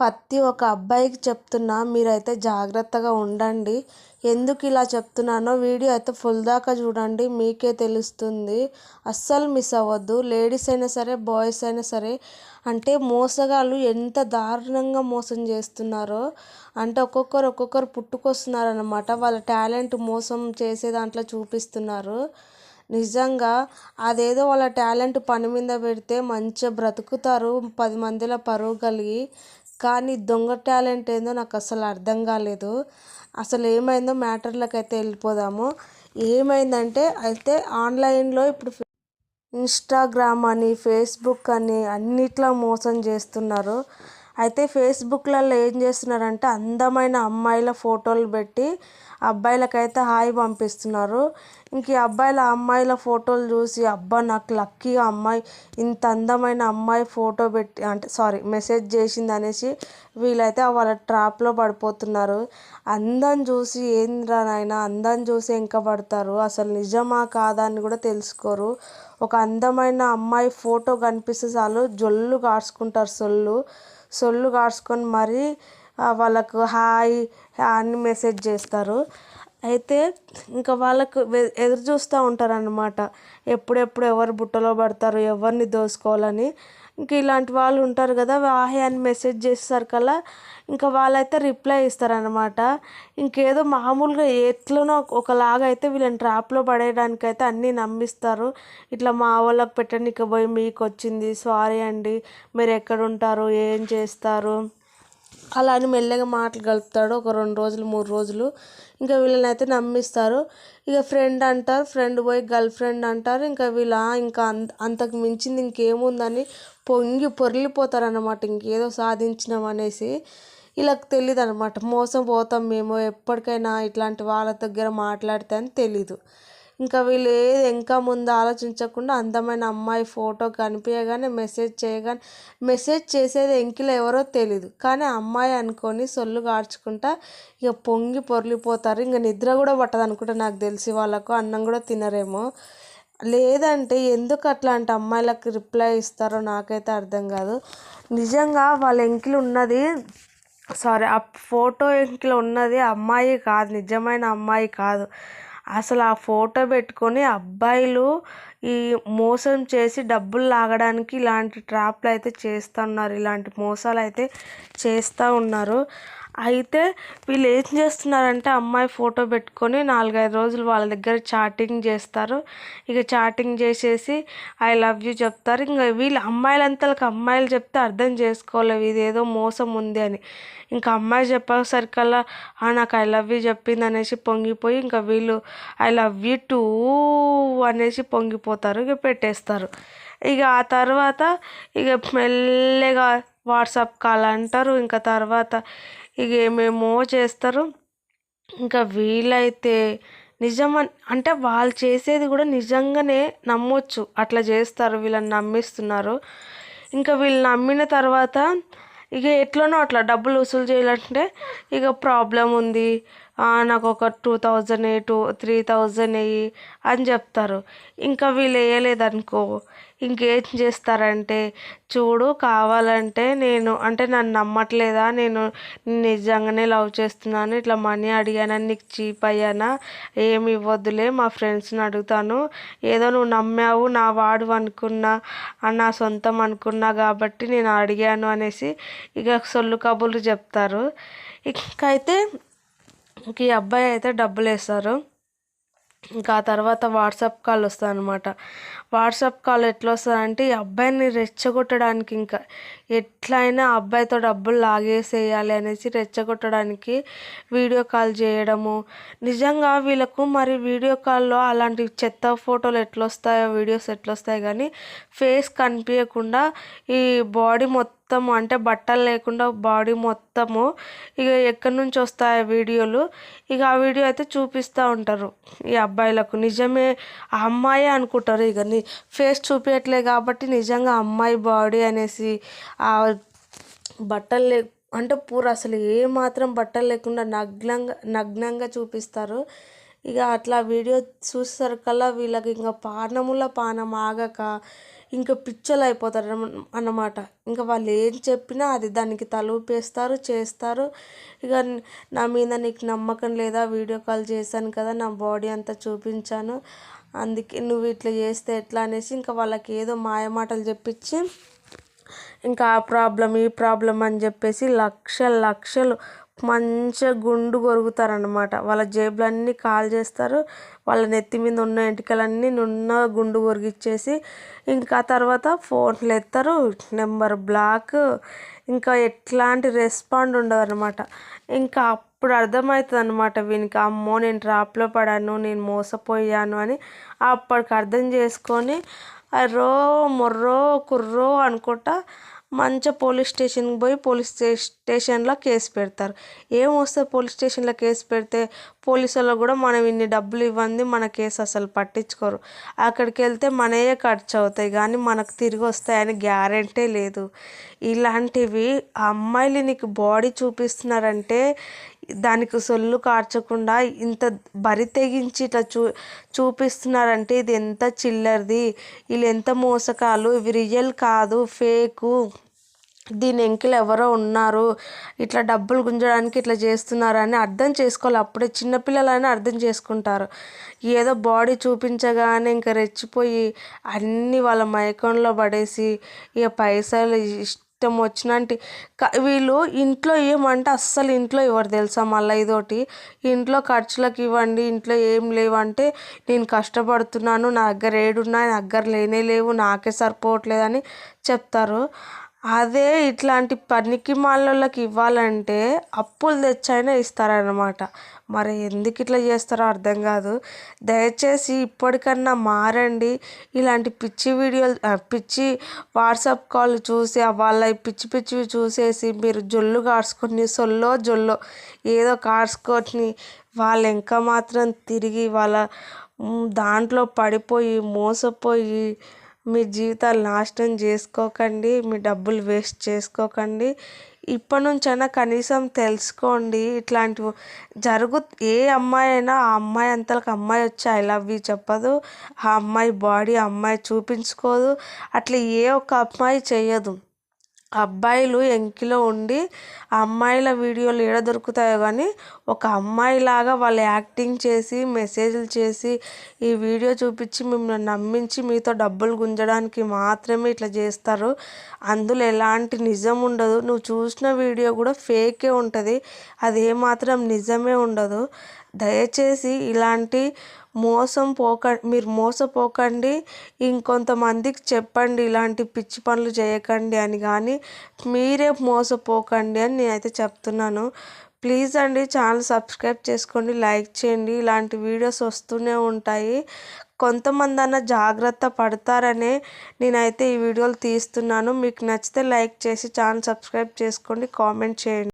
ప్రతి ఒక అబ్బాయికి చెప్తున్నా మీరైతే జాగ్రత్తగా ఉండండి. ఎందుకు ఇలా చెప్తున్నానో వీడియో అయితే ఫుల్ దాకా చూడండి మీకే తెలుస్తుంది. అస్సలు మిస్ అవ్వద్దు. లేడీస్ అయినా సరే బాయ్స్ అయినా సరే అంటే మోసగాళ్ళు ఎంత దారుణంగా మోసం చేస్తున్నారో అంటే ఒక్కొక్కరు ఒక్కొక్కరు పుట్టుకొస్తున్నారనమాట వాళ్ళ టాలెంట్ మోసం చేసే దాంట్లో చూపిస్తున్నారు. నిజంగా అదేదో వాళ్ళ టాలెంట్ పని మీద పెడితే మంచిగా బ్రతుకుతారు పది మందిలో పరువు కలిగి కానీ దొంగ టాలెంట్ ఏందో నాకు అసలు అర్థం కాలేదు. అసలు ఏమైందో మ్యాటర్లకు అయితే వెళ్ళిపోదాము. ఏమైందంటే అయితే ఆన్లైన్లో ఇప్పుడు ఇన్స్టాగ్రామ్ అని ఫేస్బుక్ అని అన్నిట్లో మోసం చేస్తున్నారు. అయితే ఫేస్బుక్లలో ఏం చేస్తున్నారంటే అందమైన అమ్మాయిల ఫోటోలు పెట్టి అబ్బాయిలకైతే హాయ్ పంపిస్తున్నారు. ఇంక ఈ అబ్బాయిల అమ్మాయిల ఫోటోలు చూసి అబ్బా నాకు లక్కీగా అమ్మాయి ఇంత అందమైన అమ్మాయి ఫోటో పెట్టి అంటే సారీ మెసేజ్ చేసింది అనేసి వీళ్ళైతే వాళ్ళ ట్రాప్లో పడిపోతున్నారు. అందం చూసి ఏంద్రా నాయన అందం చూసి ఇంకా పడతారు. అసలు నిజమా కాదా అని కూడా తెలుసుకోరు. ఒక అందమైన అమ్మాయి ఫోటో కనిపిస్తే చాలు జొల్లు కాడ్చుకుంటారు సొల్లు. సొల్లు కాడ్చుకొని మరీ వాళ్ళకు హాయ్ అని మెసేజ్ చేస్తారు. అయితే ఇంకా వాళ్ళకు ఎదురు చూస్తూ ఉంటారనమాట ఎప్పుడెప్పుడు ఎవరు బుట్టలో పడతారు ఎవరిని దోసుకోవాలని. ఇంక ఇలాంటి వాళ్ళు ఉంటారు కదా హాయ్ అని మెసేజ్ చేసేసరికల్లా ఇంకా వాళ్ళైతే రిప్లై ఇస్తారనమాట ఇంకేదో మామూలుగా ఎట్లనో ఒకలాగా అయితే వీళ్ళని ట్రాప్లో పడేయడానికి అయితే అన్నీ నమ్మిస్తారు. ఇట్లా మా వాళ్ళకి పెట్టడానికి పోయి మీకు వచ్చింది సారీ అండి మీరు ఎక్కడ ఉంటారు ఏం చేస్తారు? అలా అని మెల్లగా మాటలు కలుపుతాడు. ఒక రెండు రోజులు మూడు రోజులు. ఇంకా వీళ్ళని అయితే నమ్మిస్తారు. ఇక ఫ్రెండ్ అంటారు. ఫ్రెండ్ పోయి గర్ల్ ఫ్రెండ్ అంటారు. ఇంకా వీళ్ళ ఇంకా అంత అంతకు మించింది ఇంకేముందని పొంగి పొర్లిపోతారు అనమాట ఇంకేదో సాధించినాం అనేసి వీళ్ళకి తెలియదు అనమాట మోసం పోతాం మేము ఎప్పటికైనా ఇట్లాంటి వాళ్ళ దగ్గర మాట్లాడితే అని తెలీదు. ఇంకా వీళ్ళు ఏది ఇంకా ముందు ఆలోచించకుండా అందమైన అమ్మాయి ఫోటో కనిపించగానే మెసేజ్ చేయగానే మెసేజ్ చేసేది ఎంకిలో ఎవరో తెలీదు. కానీ అమ్మాయి అనుకొని సొల్లు కార్చుకుంటా ఇక పొంగి పొర్లిపోతారు. ఇంకా నిద్ర కూడా పట్టదు అనుకుంటా నాకు తెలిసి వాళ్ళకు. అన్నం కూడా తినరేమో. లేదంటే ఎందుకు అట్లాంటి అమ్మాయిలకు రిప్లై ఇస్తారో నాకైతే అర్థం కాదు. నిజంగా వాళ్ళ ఎంకిలు ఉన్నది సారీ ఆ ఫోటో ఎంకిలో ఉన్నది అమ్మాయి కాదు నిజమైన అమ్మాయి కాదు. అసలు ఆ ఫోటో పెట్టుకొని అబ్బాయిలు ఈ మోసం చేసి డబ్బులు లాగడానికి ఇలాంటి ట్రాప్లు అయితే చేస్తున్నారు ఇలాంటి మోసాలు అయితే చేస్తూ ఉన్నారు. అయితే వీళ్ళు ఏం చేస్తున్నారంటే అమ్మాయి ఫోటో పెట్టుకొని నాలుగైదు రోజులు వాళ్ళ దగ్గర చాటింగ్ చేస్తారు. ఇక చాటింగ్ చేసేసి ఐ లవ్ యూ చెప్తారు. ఇంకా వీళ్ళు అమ్మాయిలంతలకు అమ్మాయిలు చెప్తే అర్థం చేసుకోలేవు ఇదేదో మోసం ఉంది అని. ఇంకా అమ్మాయి చెప్పేసరికల్లా నాకు ఐ లవ్ యూ చెప్పింది అనేసి పొంగిపోయి ఇంకా వీళ్ళు ఐ లవ్ యూ టూ అనేసి పొంగిపోతారు ఇక పెట్టేస్తారు. ఇక ఆ తర్వాత ఇక మెల్లగా వాట్సాప్ కాల్ అంటారు. ఇంకా తర్వాత ఇక ఏమేమో చేస్తారు. ఇంకా వీలైతే నిజం అంటే వాళ్ళు చేసేది కూడా నిజంగానే నమ్మొచ్చు. అట్లా చేస్తారు వీళ్ళని నమ్మిస్తున్నారు. ఇంకా వీళ్ళు నమ్మిన తర్వాత ఇక ఎట్లనో అట్లా డబ్బులు వసూలు చేయాలంటే ఇక ప్రాబ్లం ఉంది. నాకు ఒక two thousand two three thousand వెయ్యి అని చెప్తారు. ఇంకా వీళ్ళు వేయలేదనుకో ఇంకేం చేస్తారంటే చూడు కావాలంటే నేను అంటే నన్ను నమ్మట్లేదా? నేను నిజంగానే లవ్ చేస్తున్నాను ఇట్లా మనీ అడిగానని నీకు చీప్ అయ్యానా? ఏమి ఇవ్వద్దులే మా ఫ్రెండ్స్ని అడుగుతాను. ఏదో నువ్వు నమ్మావు నా వాడు అనుకున్నా నా సొంతం అనుకున్నా కాబట్టి నేను అడిగాను అనేసి ఇక సొల్లు కబుర్లు చెప్తారు. ఇంకైతే ఈ అబ్బాయి అయితే డబ్బులు వేస్తారు. ఇంకా ఆ తర్వాత వాట్సాప్ కాల్ వస్తుంది అనమాట వాట్సాప్ కాల్ ఎట్లా వస్తుందంటే ఈ అబ్బాయిని రెచ్చగొట్టడానికి ఇంకా ఎట్లయినా అబ్బాయితో డబ్బులు లాగేసేయాలి అనేసి రెచ్చగొట్టడానికి వీడియో కాల్ చేయడము. నిజంగా వీళ్ళకు మరి వీడియో కాల్లో అలాంటి చెత్త ఫోటోలు ఎట్లొస్తాయో వీడియోస్ ఎట్లొస్తాయి కానీ ఫేస్ కనిపించకుండా ఈ బాడీ మొత్తం మొత్తము అంటే బట్టలు లేకుండా బాడీ మొత్తము ఇక ఎక్కడి నుంచి వస్తాయి వీడియోలు? ఇక ఆ వీడియో అయితే చూపిస్తూ ఉంటారు ఈ అబ్బాయిలకు. నిజమే ఆ అమ్మాయి అనుకుంటారు ఇక. ఫేస్ చూపించట్లే కాబట్టి నిజంగా అమ్మాయి బాడీ అనేసి ఆ బట్టలు లే అంటే పూర అసలు ఏ మాత్రం బట్టలు లేకుండా నగ్నంగా నగ్నంగా చూపిస్తారు. ఇక అట్లా వీడియో చూసేసరికల్లా వీళ్ళకి ఇంకా పానముల పానం ఆగక ఇంకా పిచ్చోలు అయిపోతారు అన్నమాట. ఇంకా వాళ్ళు ఏం చెప్పినా అది దానికి తలూపేస్తారు చేస్తారు. ఇక నా మీద నీకు నమ్మకం లేదా? వీడియో కాల్ చేశాను కదా నా బాడీ అంతా చూపించాను. అందుకే నువ్వు ఇట్లా చేస్తే ఎట్లా అనేసి ఇంకా వాళ్ళకి ఏదో మాయమాటలు చెప్పించి ఇంకా ఆ ప్రాబ్లం ఈ ప్రాబ్లం అని చెప్పేసి లక్షలు లక్షలు మంచిగా గుండు కొరుకుతారనమాట వాళ్ళ జేబులన్నీ కాల్ చేస్తారు. వాళ్ళ నెత్తి మీద ఉన్న ఎంటికలన్నీ నున్న గుండు కొరిగిచ్చేసి ఇంకా తర్వాత ఫోన్లు ఎత్తారు. Number block. ఇంకా ఎట్లాంటి రెస్పాండ్ ఉండదు అనమాట ఇంకా అప్పుడు అర్థమవుతుంది అనమాట వీనికి అమ్మో నేను ట్రాప్లో పడాను నేను మోసపోయాను అని అప్పటికి అర్థం చేసుకొని అర్రో మొర్రో కుర్రో అనుకుంటా మంచిగా పోలీస్ స్టేషన్కి పోయి పోలీస్ స్టేషన్లో కేసు పెడతారు. ఏం పోలీస్ స్టేషన్లో కేసు పెడితే పోలీసు కూడా మనం ఇన్ని డబ్బులు ఇవ్వండి మన కేసు అసలు పట్టించుకోరు. అక్కడికి వెళ్తే మనయే ఖర్చు అవుతాయి కానీ మనకు తిరిగి వస్తాయని గ్యారెంటీ లేదు. ఇలాంటివి అమ్మాయిలు నీకు బాడీ చూపిస్తున్నారంటే దానికి సొల్లు కార్చకుండా ఇంత బరి తెగించి ఇట్లా చూ చూపిస్తున్నారంటే ఇది ఎంత చిల్లరిది. వీళ్ళు ఎంత మోసకాలు. ఇవి రియల్ కాదు ఫేకు దీని ఎంకిలు ఎవరో ఉన్నారు. ఇట్లా డబ్బులు గుంజడానికి ఇట్లా చేస్తున్నారు అని అర్థం చేసుకోవాలి. అప్పుడే చిన్నపిల్లలైనా అర్థం చేసుకుంటారు. ఏదో బాడీ చూపించగానే ఇంకా రెచ్చిపోయి అన్నీ వాళ్ళ మైకంలో పడేసి ఇక పైసలు ఇష్టం వచ్చినట్టు వీళ్ళు ఇంట్లో ఏమంటే అస్సలు ఇంట్లో ఇవ్వరు తెలుసా మళ్ళీ ఇదోటి. ఇంట్లో ఖర్చులకు ఇవ్వండి ఇంట్లో ఏం లేవంటే నేను కష్టపడుతున్నాను నా దగ్గర ఏడున్నాయి నా దగ్గర లేనే లేవు నాకే సరిపోవట్లేదని చెప్తారు. అదే ఇట్లాంటి పనికి మాలోళ్ళకి ఇవ్వాలంటే అప్పులు తెచ్చైనా ఇస్తారనమాట మరి ఎందుకు ఇట్లా చేస్తారో అర్థం కాదు. దయచేసి ఇప్పటికన్నా మారండి. ఇలాంటి పిచ్చి వీడియోలు పిచ్చి వాట్సాప్ కాల్ చూసి వాళ్ళ పిచ్చి పిచ్చివి చూసేసి మీరు జొల్లు కాడ్చుకొని సొల్లో జొల్లో ఏదో కాడ్చుకొని వాళ్ళు ఇంకా మాత్రం తిరిగి వాళ్ళ దాంట్లో పడిపోయి మోసపోయి మీ జీవితాలు నాశనం చేసుకోకండి మీ డబ్బులు వేస్ట్ చేసుకోకండి. ఇప్పటి నుంచైనా కనీసం తెలుసుకోండి ఇట్లాంటివి జరుగు ఏ అమ్మాయి అయినా ఆ అమ్మాయి అంతలకు అమ్మాయి వచ్చి ఐ లవ్ యూ చెప్పదు. ఆ అమ్మాయి బాడీ ఆ అమ్మాయి చూపించుకోదు. అట్లా ఏ ఒక్క అమ్మాయి చేయదు అబ్బాయిలు ఎంకిలో ఉండి అమ్మాయిల వీడియోలు ఏడ దొరుకుతాయో కానీ ఒక అమ్మాయిలాగా వాళ్ళు యాక్టింగ్ చేసి మెసేజ్లు చేసి ఈ వీడియో చూపించి మిమ్మల్ని నమ్మించి మీతో డబ్బులు గుంజడానికి మాత్రమే ఇట్లా చేస్తారు. అందులో ఎలాంటి నిజం ఉండదు. నువ్వు చూసిన వీడియో కూడా ఫేకే ఉంటుంది. అది ఏమాత్రం నిజమే ఉండదు. దయచేసి ఇలాంటి మోసం పోక మీరు మోసపోకండి. ఇంకొంతమందికి చెప్పండి ఇలాంటి పిచ్చి పనులు చేయకండి అని కానీ మీరే మోసపోకండి అని నేనైతే చెప్తున్నాను. ప్లీజ్ అండి ఛానల్ సబ్స్క్రైబ్ చేసుకోండి లైక్ చేయండి. ఇలాంటి వీడియోస్ వస్తూనే ఉంటాయి. కొంతమంది అన్న జాగ్రత్త పడతారనే నేనైతే ఈ వీడియోలు తీస్తున్నాను. మీకు నచ్చితే లైక్ చేసి ఛానల్ సబ్స్క్రైబ్ చేసుకోండి కామెంట్ చేయండి.